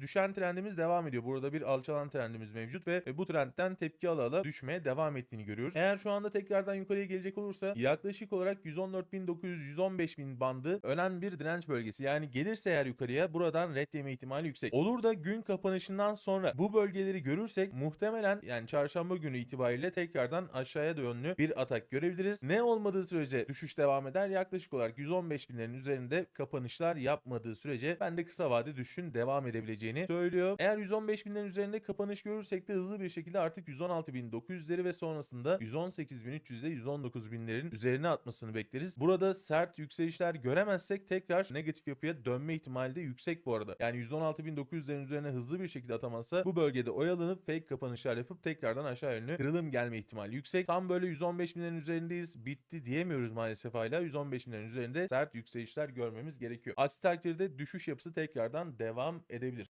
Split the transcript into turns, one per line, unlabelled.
düşen trendimiz devam ediyor. Burada bir alçalan trendimiz mevcut ve bu trendten tepki ala ala düşmeye devam ettiğini görüyoruz. Eğer şu anda tekrardan yukarıya gelecek olursa yaklaşık olarak 114.900-115.000 bandı önemli bir direnç bölgesi. Yani gelirse eğer yukarıya buradan red yeme ihtimali yüksek. Olur da gün kapanışından sonra bu bölgeleri görürsek muhtemelen yani çarşamba günü itibariyle tekrardan aşağıya yönlü bir atak görebiliriz. Ne olmadığı sürece düşüş devam eder. Yaklaşık olarak 115 binlerin üzerinde kapanışlar yapmadığı sürece ben de kısa vade düşüşün devam edebileceğini söylüyor. Eğer 115 binlerin üzerinde kapanış görürsek de hızlı bir şekilde artık 116.900'leri ve sonrasında 118.300 ile 119 binlerin üzerine atmasını bekleriz. Burada sert yükselişler göremezsek tekrar negatif yapıya dönme ihtimali de yüksek bu arada. Yani 116.900'lerin üzerine hızlı bir şekilde atamazsa bu bölgede oyalanıp fake kapanışlar yapıp tekrardan aşağı yönlü kırılım gelme ihtimali yüksek. Tam böyle 115 binlerin üzerindeyiz. Bitti diyemiyoruz maalesef hala. 115 binlerin üzerinde sert yükselişler görmemiz gerekiyor. Aksi takdirde düşüş yapısı tekrardan devam edebilir.